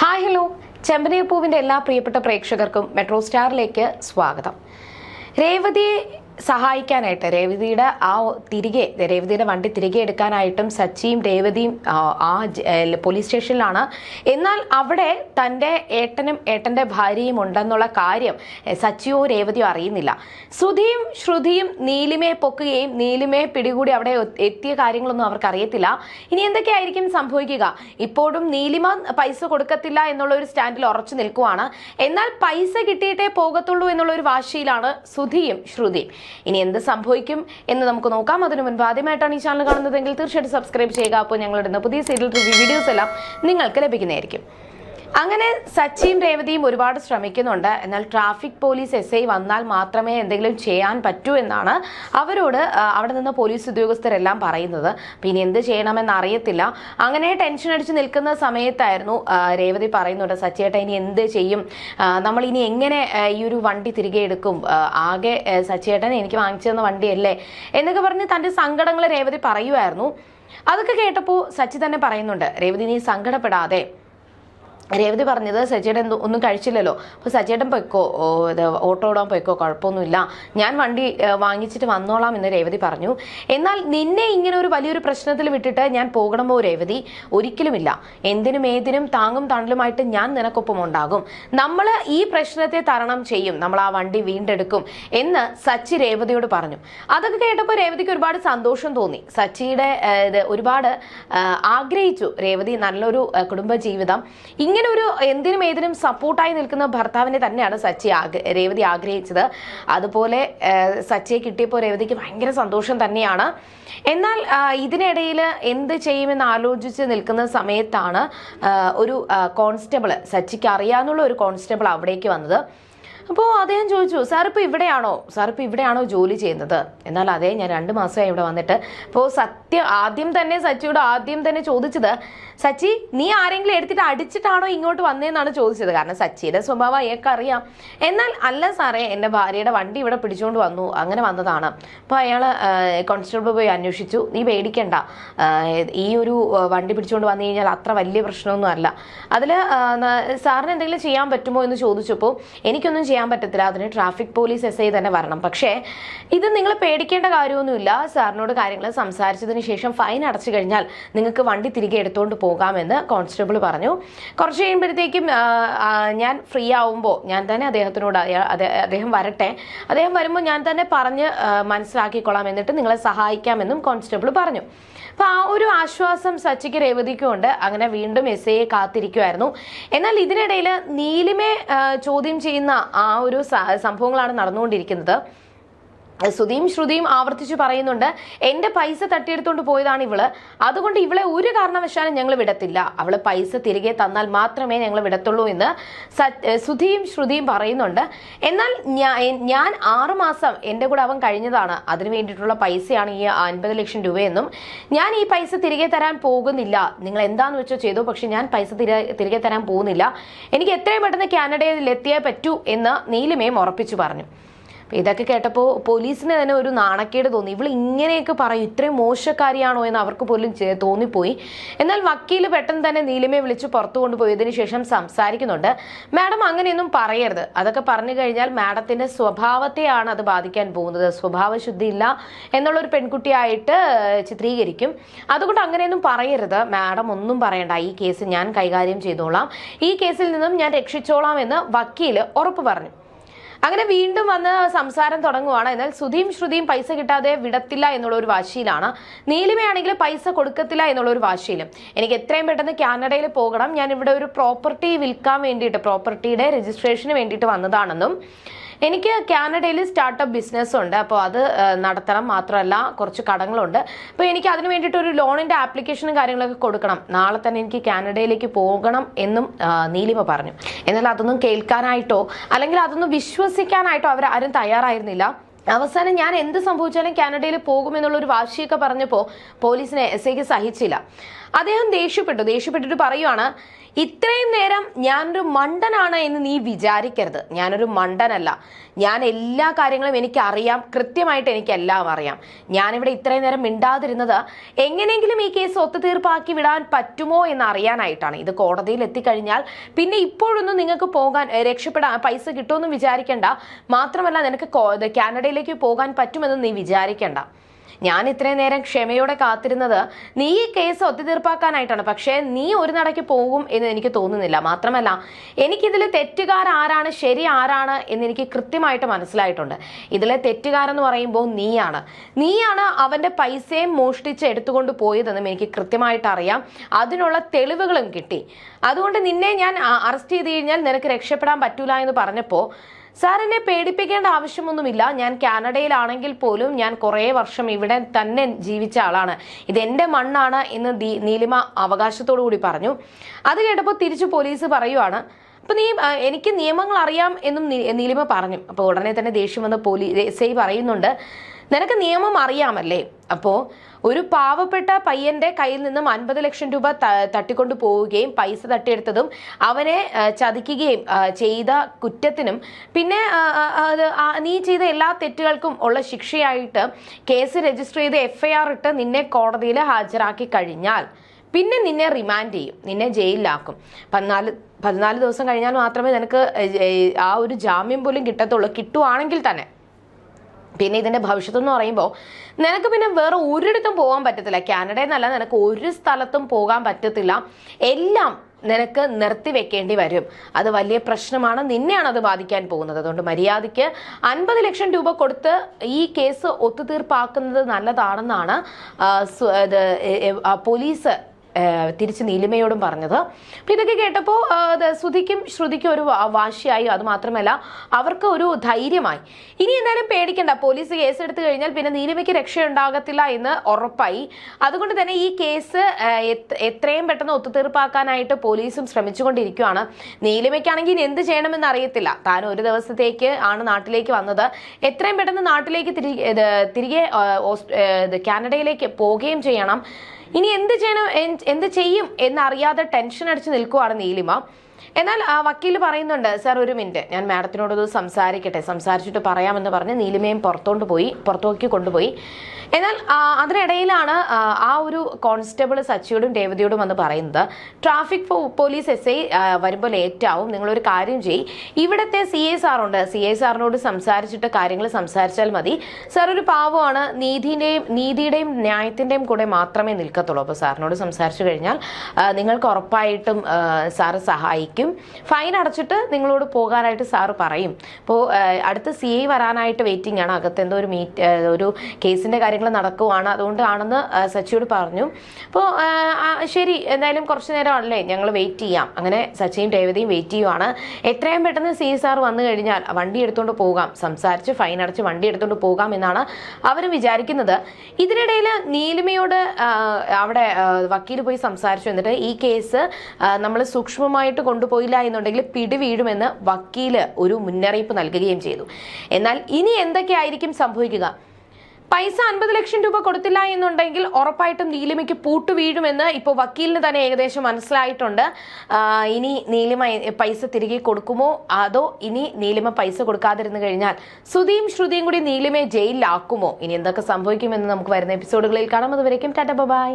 Hi hello. ചെമ്പനീർപ്പൂവിന്റെ എല്ലാ പ്രിയപ്പെട്ട പ്രേക്ഷകർക്കും മെട്രോ സ്റ്റാറിലേക്ക് സ്വാഗതം. രേവതിയെ സഹായിക്കാനായിട്ട് രേവതിയുടെ ആ തിരികെ രേവതിയുടെ വണ്ടി തിരികെ എടുക്കാനായിട്ടും സച്ചിയും രേവതിയും ആ, പോലീസ് സ്റ്റേഷനിലാണ്. എന്നാൽ അവിടെ തന്റെ ഏട്ടനും ഏട്ടന്റെ ഭാര്യയും ഉണ്ടെന്നുള്ള കാര്യം സച്ചിയോ രേവതിയോ അറിയുന്നില്ല. ശ്രുതിയും ശ്രുതിയും നീലിമയെ പൊക്കുകയും നീലിമയെ പിടികൂടി അവിടെ എത്തിയ കാര്യങ്ങളൊന്നും അവർക്ക് അറിയത്തില്ല ഇനി എന്തൊക്കെയായിരിക്കും സംഭവിക്കുക? ഇപ്പോഴും നീലിമ പൈസ കൊടുക്കത്തില്ല എന്നുള്ള ഒരു സ്റ്റാൻഡിൽ ഉറച്ചു നിൽക്കുവാണ്. എന്നാൽ പൈസ കിട്ടിയിട്ടേ പോകത്തുള്ളൂ എന്നുള്ള ഒരു വാശിയിലാണ് സുധിയും ശ്രുതിയും. ഇനി എന്ത് സംഭവിക്കും എന്ന് നമുക്ക് നോക്കാം. അതിനു മുൻപ് ആദ്യമായിട്ടാണ് ഈ ചാനൽ കാണുന്നതെങ്കിൽ തീർച്ചയായിട്ടും സബ്സ്ക്രൈബ് ചെയ്യുക. അപ്പോൾ ഞങ്ങളുടെ പുതിയ സീരിയൽ റിവ്യൂ വീഡിയോസ് എല്ലാം നിങ്ങൾക്ക് ലഭിക്കുന്നതായിരിക്കും. അങ്ങനെ സച്ചിയും രേവതിയും ഒരുപാട് ശ്രമിക്കുന്നുണ്ട്. എന്നാൽ ട്രാഫിക് പോലീസ് എസ് ഐ വന്നാൽ മാത്രമേ എന്തെങ്കിലും ചെയ്യാൻ പറ്റൂ എന്നാണ് അവരോട് അവിടെ നിന്ന് പോലീസ് ഉദ്യോഗസ്ഥരെല്ലാം പറയുന്നത്. പിന്നെ എന്ത് ചെയ്യണമെന്ന് അറിയത്തില്ല. അങ്ങനെ ടെൻഷൻ അടിച്ച് നിൽക്കുന്ന സമയത്തായിരുന്നു രേവതി പറയുന്നുണ്ട് സച്ചിയേട്ട ഇനി എന്ത് ചെയ്യും? നമ്മൾ ഇനി എങ്ങനെ ഈ ഒരു വണ്ടി തിരികെ എടുക്കും? ആകെ സച്ചിയേട്ടൻ എനിക്ക് വാങ്ങിച്ചു തന്ന വണ്ടിയല്ലേ? എന്നൊക്കെ പറഞ്ഞ് തന്റെ സങ്കടങ്ങൾ രേവതി പറയുമായിരുന്നു അതൊക്കെ കേട്ടപ്പോൾ സച്ചി തന്നെ പറയുന്നുണ്ട് രേവതി നീ സങ്കടപ്പെടാതെ രേവതി പറഞ്ഞത് സജിയുടെ എന്തോ ഒന്നും കഴിച്ചില്ലല്ലോ. അപ്പോൾ സജിയുടെ പൊയ്ക്കോ ഇത് ഓട്ടോ ഓടാൻ പൊയ്ക്കോ കുഴപ്പമൊന്നുമില്ല. ഞാൻ വണ്ടി വാങ്ങിച്ചിട്ട് വന്നോളാം എന്ന് രേവതി പറഞ്ഞു. എന്നാൽ നിന്നെ ഇങ്ങനെ ഒരു വലിയൊരു പ്രശ്നത്തിൽ വിട്ടിട്ട് ഞാൻ പോകണമോ രേവതി? ഒരിക്കലുമില്ല. എന്തിനും ഏതിനും താങ്ങും തണലുമായിട്ട് ഞാൻ നിനക്കൊപ്പം ഉണ്ടാകും. നമ്മൾ ഈ പ്രശ്നത്തെ തരണം ചെയ്യും. നമ്മൾ ആ വണ്ടി വീണ്ടെടുക്കും എന്ന് സച്ചി രേവതിയോട് പറഞ്ഞു. അതൊക്കെ കേട്ടപ്പോൾ രേവതിക്ക് ഒരുപാട് സന്തോഷം തോന്നി. സച്ചിയുടെ ഒരുപാട് ആഗ്രഹിച്ചു രേവതി നല്ലൊരു കുടുംബജീവിതം. ഇങ്ങനെ ഒരു എന്തിനും ഏതിനും സപ്പോർട്ടായി നിൽക്കുന്ന ഭർത്താവിനെ തന്നെയാണ് സച്ചി ആഗ്ര രേവതി ആഗ്രഹിച്ചത്. അതുപോലെ സച്ചിയെ കിട്ടിയപ്പോൾ രേവതിക്ക് ഭയങ്കര സന്തോഷം തന്നെയാണ്. എന്നാൽ ഇതിനിടയിൽ എന്ത് ചെയ്യുമെന്ന് ആലോചിച്ച് നിൽക്കുന്ന സമയത്താണ് ഒരു കോൺസ്റ്റബിൾ സച്ചിക്ക് അറിയാവുന്ന ഒരു കോൺസ്റ്റബിൾ അവിടേക്ക് വന്നത്. അപ്പോൾ അദ്ദേഹം ചോദിച്ചു സാർ ഇപ്പോൾ ഇവിടെയാണോ? സാർ ഇപ്പോൾ ഇവിടെയാണോ ജോലി ചെയ്യുന്നത്? എന്നാൽ അതേ ഞാൻ രണ്ട് മാസമായി ഇവിടെ വന്നിട്ട് അപ്പോൾ സത്യം ആദ്യം തന്നെ സച്ചിയോട് ആദ്യം തന്നെ ചോദിച്ചത് സച്ചി നീ ആരെങ്കിലും എടുത്തിട്ട് അടിച്ചിട്ടാണോ ഇങ്ങോട്ട് വന്നതെന്നാണ് ചോദിച്ചത്. കാരണം സച്ചിയുടെ സ്വഭാവം അയാൾക്ക് അറിയാം. എന്നാൽ അല്ല സാറേ എന്റെ ഭാര്യയുടെ വണ്ടി ഇവിടെ പിടിച്ചുകൊണ്ട് വന്നു അങ്ങനെ വന്നതാണ്. അപ്പോൾ അയാൾ കോൺസ്റ്റബിൾ പോയി അന്വേഷിച്ചു. നീ പേടിക്കണ്ട. ഈ ഒരു വണ്ടി പിടിച്ചുകൊണ്ട് വന്നു കഴിഞ്ഞാൽ അത്ര വലിയ പ്രശ്നമൊന്നും അല്ല. അതിൽ സാറിന് എന്തെങ്കിലും ചെയ്യാൻ പറ്റുമോ? എന്ന് ചോദിച്ചപ്പോൾ എനിക്കൊന്നും ചെയ്യാൻ പറ്റത്തില്ല. അതിന് ട്രാഫിക് പോലീസ് എസ് ഐ തന്നെ വരണം. പക്ഷേ ഇത് നിങ്ങൾ പേടിക്കേണ്ട കാര്യമൊന്നുമില്ല. സാറിനോട് കാര്യങ്ങൾ സംസാരിച്ചതിന് ശേഷം ഫൈൻ അടച്ചു കഴിഞ്ഞാൽ നിങ്ങൾക്ക് വണ്ടി തിരികെ എടുത്തുകൊണ്ട് പോകാമെന്ന് കോൺസ്റ്റബിൾ പറഞ്ഞു. കുറച്ച് കഴിയുമ്പോഴത്തേക്കും ഞാൻ ഫ്രീ ആവുമ്പോൾ ഞാൻ തന്നെ അദ്ദേഹത്തിനോട് അദ്ദേഹം വരട്ടെ. അദ്ദേഹം വരുമ്പോൾ ഞാൻ തന്നെ പറഞ്ഞ് മനസ്സിലാക്കിക്കൊള്ളാം എന്നിട്ട് നിങ്ങളെ സഹായിക്കാമെന്നും കോൺസ്റ്റബിൾ പറഞ്ഞു. അപ്പൊ ആ ഒരു ആശ്വാസം സച്ചിക്ക് രേവതിക്കും ഉണ്ട് അങ്ങനെ വീണ്ടും എസ് ഐയെ കാത്തിരിക്കുമായിരുന്നു എന്നാൽ ഇതിനിടയിൽ നീലിമെ ചോദ്യം ചെയ്യുന്ന ആ ഒരു സ- സംഭവങ്ങളാണ് നടന്നുകൊണ്ടിരിക്കുന്നത്. ശ്രുതിയും ശ്രുതിയും ആവർത്തിച്ചു പറയുന്നുണ്ട് എന്റെ പൈസ തട്ടിയെടുത്തോണ്ട് പോയതാണ് ഇവൾ. അതുകൊണ്ട് ഇവളെ ഒരു കാരണവശാലും ഞങ്ങൾ വിടത്തില്ല. അവൾ പൈസ തിരികെ തന്നാൽ മാത്രമേ ഞങ്ങൾ വിടത്തുള്ളൂ എന്ന് സുധിയും ശ്രുതിയും പറയുന്നുണ്ട്. എന്നാൽ ഞാൻ ആറുമാസം എന്റെ കൂടെ അവൻ കഴിഞ്ഞതാണ്. അതിനു വേണ്ടിയിട്ടുള്ള പൈസയാണ് ഈ അൻപത് ലക്ഷം രൂപയെന്നും ഞാൻ ഈ പൈസ തിരികെ തരാൻ പോകുന്നില്ല. നിങ്ങൾ എന്താന്ന് വെച്ചോ ചെയ്തു പക്ഷെ ഞാൻ പൈസ തിരികെ തരാൻ പോകുന്നില്ല. എനിക്ക് എത്രയും പെട്ടെന്ന് കാനഡയിൽ എത്തിയേ പറ്റൂ എന്ന് നീലിമയും ഉറപ്പിച്ചു പറഞ്ഞു. ഇതൊക്കെ കേട്ടപ്പോൾ പോലീസിന് തന്നെ ഒരു നാണക്കേട് തോന്നി. ഇവൾ ഇങ്ങനെയൊക്കെ പറയും. ഇത്രയും മോശക്കാരിയാണോ എന്ന് അവർക്ക് പോലും തോന്നിപ്പോയി. എന്നാൽ വക്കീൽ പെട്ടെന്ന് തന്നെ നീലിമയെ വിളിച്ച് പുറത്തു കൊണ്ടുപോയതിനു ശേഷം സംസാരിക്കുന്നുണ്ട്. മാഡം അങ്ങനെയൊന്നും പറയരുത്. അതൊക്കെ പറഞ്ഞു കഴിഞ്ഞാൽ മാഡത്തിന്റെ സ്വഭാവത്തെയാണ് അത് ബാധിക്കാൻ പോകുന്നത്. സ്വഭാവശുദ്ധി ഇല്ല എന്നുള്ളൊരു പെൺകുട്ടിയായിട്ട് ചിത്രീകരിക്കും. അതുകൊണ്ട് അങ്ങനെയൊന്നും പറയരുത്. മാഡം ഒന്നും പറയണ്ട. ഈ കേസ് ഞാൻ കൈകാര്യം ചെയ്തോളാം. ഈ കേസിൽ നിന്നും ഞാൻ രക്ഷിച്ചോളാം എന്ന് വക്കീൽ ഉറപ്പ് പറഞ്ഞു. അങ്ങനെ വീണ്ടും വന്ന് സംസാരം തുടങ്ങുവാണ്. എന്നാൽ സുധിയും ശ്രുതിയും പൈസ കിട്ടാതെ വിടത്തില്ല എന്നുള്ള ഒരു വാശിയിലാണ്. നീലിമയാണെങ്കിൽ പൈസ കൊടുക്കത്തില്ല എന്നുള്ള ഒരു വാശിയിലും. എനിക്ക് എത്രയും പെട്ടെന്ന് കാനഡയിൽ പോകണം. ഞാൻ ഇവിടെ ഒരു പ്രോപ്പർട്ടി വിൽക്കാൻ വേണ്ടിയിട്ട് പ്രോപ്പർട്ടിയുടെ രജിസ്ട്രേഷന് വേണ്ടിയിട്ട് വന്നതാണെന്നും എനിക്ക് കാനഡയിൽ സ്റ്റാർട്ടപ്പ് ബിസിനസ് ഉണ്ട് അപ്പോൾ അത് നടത്തണം മാത്രമല്ല കുറച്ച് കടങ്ങളുണ്ട്. അപ്പോൾ എനിക്ക് അതിന് വേണ്ടിയിട്ട് ഒരു ലോണിന്റെ ആപ്ലിക്കേഷനും കാര്യങ്ങളൊക്കെ കൊടുക്കണം. നാളെ തന്നെ എനിക്ക് കാനഡയിലേക്ക് പോകണം എന്നും നീലിമ പറഞ്ഞു. എന്നാൽ അതൊന്നും കേൾക്കാനായിട്ടോ അല്ലെങ്കിൽ അതൊന്നും വിശ്വസിക്കാനായിട്ടോ അവർ ആരും തയ്യാറായിരുന്നില്ല. അവസാനം ഞാൻ എന്ത് സംഭവിച്ചാലും കാനഡയിൽ പോകുമെന്നുള്ള ഒരു വാശിയൊക്കെ പറഞ്ഞപ്പോൾ പോലീസിനെ എസ് ഐക്ക് സഹിച്ചില്ല. അദ്ദേഹം ദേഷ്യപ്പെട്ടു. ദേഷ്യപ്പെട്ടിട്ട് പറയുവാണ് ഇത്രയും നേരം ഞാനൊരു മണ്ടനാണ് എന്ന് നീ വിചാരിക്കരുത്. ഞാനൊരു മണ്ടനല്ല. ഞാൻ എല്ലാ കാര്യങ്ങളും എനിക്ക് അറിയാം കൃത്യമായിട്ട് എനിക്ക് എല്ലാം അറിയാം. ഞാനിവിടെ ഇത്രയും നേരം മിണ്ടാതിരുന്നത് എങ്ങനെയെങ്കിലും ഈ കേസ് ഒത്തുതീർപ്പാക്കി വിടാൻ പറ്റുമോ എന്ന് അറിയാനായിട്ടാണ്. ഇത് കോടതിയിൽ എത്തിക്കഴിഞ്ഞാൽ പിന്നെ ഇപ്പോഴൊന്നും നിങ്ങൾക്ക് പോകാൻ രക്ഷപ്പെടാൻ പൈസ കിട്ടുമെന്നും വിചാരിക്കേണ്ട. മാത്രമല്ല നിനക്ക് കോ- കാനഡയിലേക്ക് പോകാൻ പറ്റുമെന്ന് നീ വിചാരിക്കണ്ട. ഞാൻ ഇത്രയും നേരം ക്ഷമയോടെ കാത്തിരുന്നത് നീ ഈ കേസ് ഒത്തുതീർപ്പാക്കാനായിട്ടാണ്. പക്ഷേ നീ ഒരു നടയ്ക്ക് പോകും എന്ന് എനിക്ക് തോന്നുന്നില്ല. മാത്രമല്ല എനിക്കിതിൽ തെറ്റുകാർ ആരാണ് ശരി ആരാണ് എന്ന് എനിക്ക് കൃത്യമായിട്ട് മനസ്സിലായിട്ടുണ്ട്. ഇതിലെ തെറ്റുകാരെന്ന് പറയുമ്പോൾ നീയാണ്. നീയാണ് അവന്റെ പൈസയും മോഷ്ടിച്ച് എടുത്തുകൊണ്ട് പോയതെന്നും എനിക്ക് കൃത്യമായിട്ട് അറിയാം. അതിനുള്ള തെളിവുകളും കിട്ടി. അതുകൊണ്ട് നിന്നെ ഞാൻ അറസ്റ്റ് ചെയ്ത് കഴിഞ്ഞാൽ നിനക്ക് രക്ഷപ്പെടാൻ പറ്റൂല എന്ന് പറഞ്ഞപ്പോൾ സാർ എന്നെ പേടിപ്പിക്കേണ്ട ആവശ്യമൊന്നുമില്ല. ഞാൻ കാനഡയിലാണെങ്കിൽ പോലും ഞാൻ കുറേ വർഷം ഇവിടെ തന്നെ ജീവിച്ച ആളാണ്. ഇത് എന്റെ മണ്ണാണ് എന്ന് നീലിമ അവകാശത്തോടു കൂടി പറഞ്ഞു. അത് കേട്ടപ്പോൾ തിരിച്ചു പോലീസ് പറയുവാണ്. അപ്പൊ നീ എനിക്ക് നിയമങ്ങൾ അറിയാം എന്നും നീലിമ പറഞ്ഞു. അപ്പോൾ ഉടനെ തന്നെ ദേഷ്യം വന്ന് പോലീസ് എസ് ഐ പറയുന്നുണ്ട്. നിനക്ക് നിയമം അറിയാമല്ലേ? അപ്പോ ഒരു പാവപ്പെട്ട പയ്യന്റെ കയ്യിൽ നിന്നും അൻപത് ലക്ഷം രൂപ തട്ടിക്കൊണ്ടു പോവുകയും പൈസ തട്ടിയെടുത്തതും അവനെ ചതിക്കുകയും ചെയ്ത കുറ്റത്തിനും പിന്നെ നീ ചെയ്ത എല്ലാ തെറ്റുകൾക്കും ഉള്ള ശിക്ഷയായിട്ട് കേസ് രജിസ്റ്റർ ചെയ്ത് എഫ്ഐആർ ഇട്ട് നിന്നെ കോടതിയിൽ ഹാജരാക്കി കഴിഞ്ഞാൽ പിന്നെ നിന്നെ റിമാൻഡ് ചെയ്യും നിന്നെ ജയിലിലാക്കും. പതിനാല് പതിനാല് ദിവസം കഴിഞ്ഞാൽ മാത്രമേ നിനക്ക് ആ ഒരു ജാമ്യം പോലും കിട്ടത്തുള്ളൂ. കിട്ടുവാണെങ്കിൽ തന്നെ. പിന്നെ ഇതിന്റെ ഭവിഷ്യത്ത് എന്ന് പറയുമ്പോൾ നിനക്ക് പിന്നെ വേറെ ഒരിടത്തും പോകാൻ പറ്റത്തില്ല. കാനഡയിൽ നിന്നല്ല നിനക്ക് ഒരു സ്ഥലത്തും പോകാൻ പറ്റത്തില്ല. എല്ലാം നിനക്ക് നിർത്തി വെക്കേണ്ടി വരും. അത് വലിയ പ്രശ്നമാണ്. നിന്നെയാണ് അത് ബാധിക്കാൻ പോകുന്നത്. അതുകൊണ്ട് മര്യാദയ്ക്ക് അൻപത് ലക്ഷം രൂപ കൊടുത്ത് ഈ കേസ് ഒത്തുതീർപ്പാക്കുന്നത് നല്ലതാണെന്നാണ് പോലീസ് തിരിച്ച് നീലിമയോടും പറഞ്ഞത്. അപ്പൊ ഇതൊക്കെ കേട്ടപ്പോൾ ശ്രുതിക്കും ശ്രുതിക്കും ഒരു വാശിയായി. അത് മാത്രമല്ല അവർക്ക് ഒരു ധൈര്യമായി. ഇനി എന്തായാലും പേടിക്കണ്ട. പോലീസ് കേസ് എടുത്തു കഴിഞ്ഞാൽ പിന്നെ നീലിമയ്ക്ക് രക്ഷയുണ്ടാകത്തില്ല എന്ന് ഉറപ്പായി. അതുകൊണ്ട് തന്നെ ഈ കേസ് എത്രയും പെട്ടെന്ന് ഒത്തുതീർപ്പാക്കാനായിട്ട് പോലീസും ശ്രമിച്ചുകൊണ്ടിരിക്കുകയാണ് നീലിമയ്ക്കാണെങ്കിൽ എന്ത് ചെയ്യണമെന്ന് അറിയത്തില്ല. താൻ ഒരു ദിവസത്തേക്ക് ആണ് നാട്ടിലേക്ക് വന്നത്. എത്രയും പെട്ടെന്ന് നാട്ടിലേക്ക് തിരികെ തിരികെ കാനഡയിലേക്ക് പോവുകയും ചെയ്യണം. ഇനി എന്ത് ചെയ്യണം എന്ത് ചെയ്യും എന്നറിയാതെ ടെൻഷൻ അടിച്ച് നിൽക്കുവാണ് നീലിമ. എന്നാൽ വക്കീൽ പറയുന്നുണ്ട് സാർ ഒരു മിനിറ്റ്. ഞാൻ മാഡത്തിനോടൊന്ന് സംസാരിക്കട്ടെ. സംസാരിച്ചിട്ട് പറയാമെന്ന് പറഞ്ഞ് നീലിമയും പുറത്തോണ്ട് പോയി പുറത്തോക്കി കൊണ്ടുപോയി. എന്നാൽ അതിനിടയിലാണ് ആ, ഒരു കോൺസ്റ്റബിൾ സച്ചിയോടും രേവതിയോടും വന്ന് പറയുന്നത്. ട്രാഫിക് പോലീസ് എസ് ഐ വരുമ്പോൾ ലേറ്റാവും. നിങ്ങളൊരു കാര്യം ചെയ്യ്. ഇവിടുത്തെ സി എ സാറുണ്ട്. സി എ സാറിനോട് സംസാരിച്ചിട്ട് കാര്യങ്ങൾ സംസാരിച്ചാൽ മതി. സാർ ഒരു പാവമാണ്. നീതിന്റെയും നീതിയുടെയും ന്യായത്തിന്റെയും കൂടെ മാത്രമേ നിൽക്കത്തുള്ളൂ. അപ്പോൾ സാറിനോട് സംസാരിച്ചു കഴിഞ്ഞാൽ നിങ്ങൾക്ക് ഉറപ്പായിട്ടും സാറ് സഹായിക്കും. ഫൈൻ അടച്ചിട്ട് നിങ്ങളോട് പോകാനായിട്ട് സാറ് പറയും. അപ്പോൾ അടുത്ത സി ഐ വരാനായിട്ട് വെയിറ്റിംഗ് ആണ്. അകത്ത് എന്തോ ഒരു മീറ്റ് ഒരു കേസിന്റെ കാര്യങ്ങൾ നടക്കുവാണ്. അതുകൊണ്ടാണെന്ന് സച്ചിയോട് പറഞ്ഞു. അപ്പോൾ ശരി എന്തായാലും കുറച്ച് നേരം ആണല്ലേ ഞങ്ങൾ വെയിറ്റ് ചെയ്യാം. അങ്ങനെ സച്ചിയും രേവതിയും വെയിറ്റ് ചെയ്യുവാണ്. എത്രയും പെട്ടെന്ന് സി സാർ വന്നു കഴിഞ്ഞാൽ വണ്ടി എടുത്തുകൊണ്ട് പോകാം. സംസാരിച്ച് ഫൈൻ അടച്ച് വണ്ടി എടുത്തുകൊണ്ട് പോകാം എന്നാണ് അവർ വിചാരിക്കുന്നത്. ഇതിനിടയിൽ നീലിമയോട് അവിടെ വക്കീൽ പോയി സംസാരിച്ചു. എന്നിട്ട് ഈ കേസ് നമ്മൾ സൂക്ഷ്മമായിട്ട് കൊണ്ടുപോയില്ല എന്നുണ്ടെങ്കിൽ പിടിവീഴുമെന്ന് വക്കീൽ ഒരു മുന്നറിയിപ്പ് നൽകുകയും ചെയ്തു. എന്നാൽ ഇനി എന്തൊക്കെയായിരിക്കും സംഭവിക്കുക? പൈസ അൻപത് ലക്ഷം രൂപ കൊടുത്തില്ല എന്നുണ്ടെങ്കിൽ ഉറപ്പായിട്ടും നീലിമയ്ക്ക് പൂട്ടു വീഴുമെന്ന് ഇപ്പോൾ വക്കീലിന് തന്നെ ഏകദേശം മനസ്സിലായിട്ടുണ്ട്. ഇനി നീലിമ പൈസ തിരികെ കൊടുക്കുമോ? അതോ ഇനി നീലിമ പൈസ കൊടുക്കാതിരുന്നു കഴിഞ്ഞാൽ ശ്രുതിയും ശ്രുതിയും കൂടി നീലിമയെ ജയിലിലാക്കുമോ? ഇനി എന്തൊക്കെ സംഭവിക്കുമെന്ന് നമുക്ക് വരുന്ന എപ്പിസോഡുകളിൽ കാണാം. അതുവരേക്കും ടാറ്റ ബൈ.